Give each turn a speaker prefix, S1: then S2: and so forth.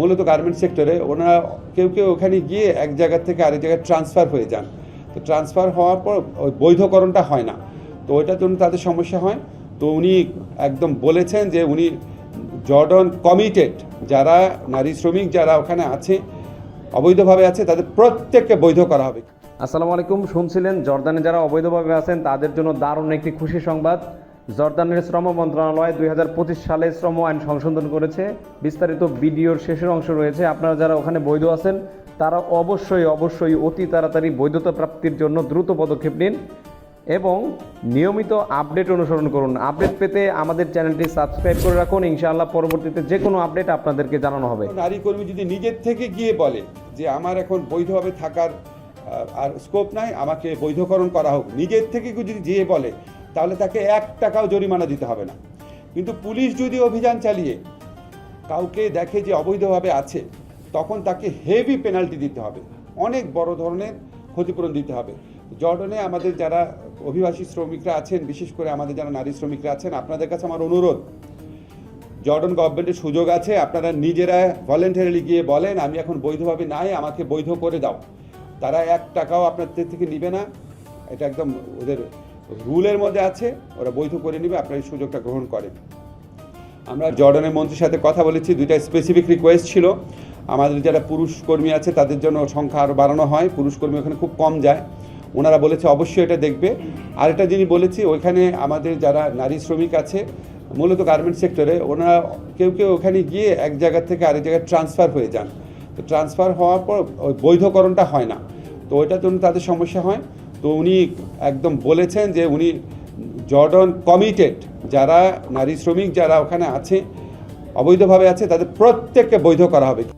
S1: মূলত গার্মেন্ট সেক্টরে ওনারা কেউ কেউ ওখানে গিয়ে এক জায়গা থেকে আরেক জায়গায় ট্রান্সফার হয়ে যান। তো ট্রান্সফার হওয়ার পর ওই বৈধকরণটা হয় না। তো ওইটার জন্য তাদের সমস্যা হয়। তো উনি একদম বলেছেন যে উনি জর্ডন কমিটেড যারা নারী শ্রমিক যারা ওখানে আছে, অবৈধভাবে আছে, তাদের প্রত্যেককে বৈধ করা হবে।
S2: আসসালামু আলাইকুম। শুনছিলেন জর্দানে যারা অবৈধভাবে আছেন, তাদের জন্য দারুণ একটি খুশি সংবাদ। জর্দানের শ্রম মন্ত্রণালয় দুই হাজার পঁচিশ সালে শ্রম আইন সংশোধন করেছে। বিস্তারিত ভিডিওর শেষের অংশ রয়েছে। আপনারা যারা ওখানে বৈধ আছেন, তারা অবশ্যই অবশ্যই অতি তাড়াতাড়ি বৈধতা প্রাপ্তির জন্য দ্রুত পদক্ষেপ নিন এবং নিয়মিত আপডেট অনুসরণ করুন। আপডেট পেতে আমাদের চ্যানেলটি সাবস্ক্রাইব করে রাখুন। ইনশাআল্লাহ পরবর্তীতে যে কোনো আপডেট আপনাদেরকে জানানো হবে।
S1: নারী কর্মী যদি নিজের থেকে গিয়ে বলে যে আমার এখন বৈধভাবে থাকার আর স্কোপ নাই, আমাকে বৈধকরণ করা হোক। নিজের থেকে যদি যেয়ে বলে তাহলে তাকে এক টাকাও জরিমানা দিতে হবে না। কিন্তু পুলিশ যদি অভিযান চালিয়ে কাউকে দেখে যে অবৈধভাবে আছে, তখন তাকে হেভি পেনাল্টি দিতে হবে। অনেক বড় ধরনের ক্ষতিপূরণ দিতে হবে। জর্ডনে আমাদের যারা অভিবাসী শ্রমিকরা আছেন, বিশেষ করে আমাদের যারা নারী শ্রমিকরা আছেন, আপনাদের কাছে আমার অনুরোধ, জর্ডন গভর্নমেন্টের সুযোগ আছে, আপনারা নিজেরা ভলেন্টারিলি গিয়ে বলেন, আমি এখন বৈধভাবে নাই, আমাকে বৈধ করে দাও। তারা এক টাকাও আপনাদের থেকে নিবে না। এটা একদম ওদের রুলের মধ্যে আছে, ওরা বৈধ করে নেবে, আপনার এই সুযোগটা গ্রহণ করেন। আমরা জর্ডানের মন্ত্রীর সাথে কথা বলেছি, দুইটা স্পেসিফিক রিকোয়েস্ট ছিল। আমাদের যারা পুরুষ কর্মী আছে, তাদের জন্য সংখ্যা আরও বাড়ানো হয়। পুরুষ কর্মী ওখানে খুব কম যায়। ওনারা বলেছে, অবশ্যই এটা দেখবে। আর আরেকটা জিনিস বলেছি, ওইখানে আমাদের যারা নারী শ্রমিক আছে, মূলত গার্মেন্ট সেক্টরে ওনারা কেউ কেউ ওখানে গিয়ে এক জায়গা থেকে আরেক জায়গায় ট্রান্সফার হয়ে যান। তো ট্রান্সফার হওয়ার পর বৈধকরণটা হয় না। তো ওইটার জন্য তাদের সমস্যা হয়। তো উনি একদম বলেছেন যে উনি জর্ডন কমিটেড, যারা নারী শ্রমিক যারা ওখানে আছে, অবৈধভাবে আছে, তাদের প্রত্যেককে বৈধ করা হবে।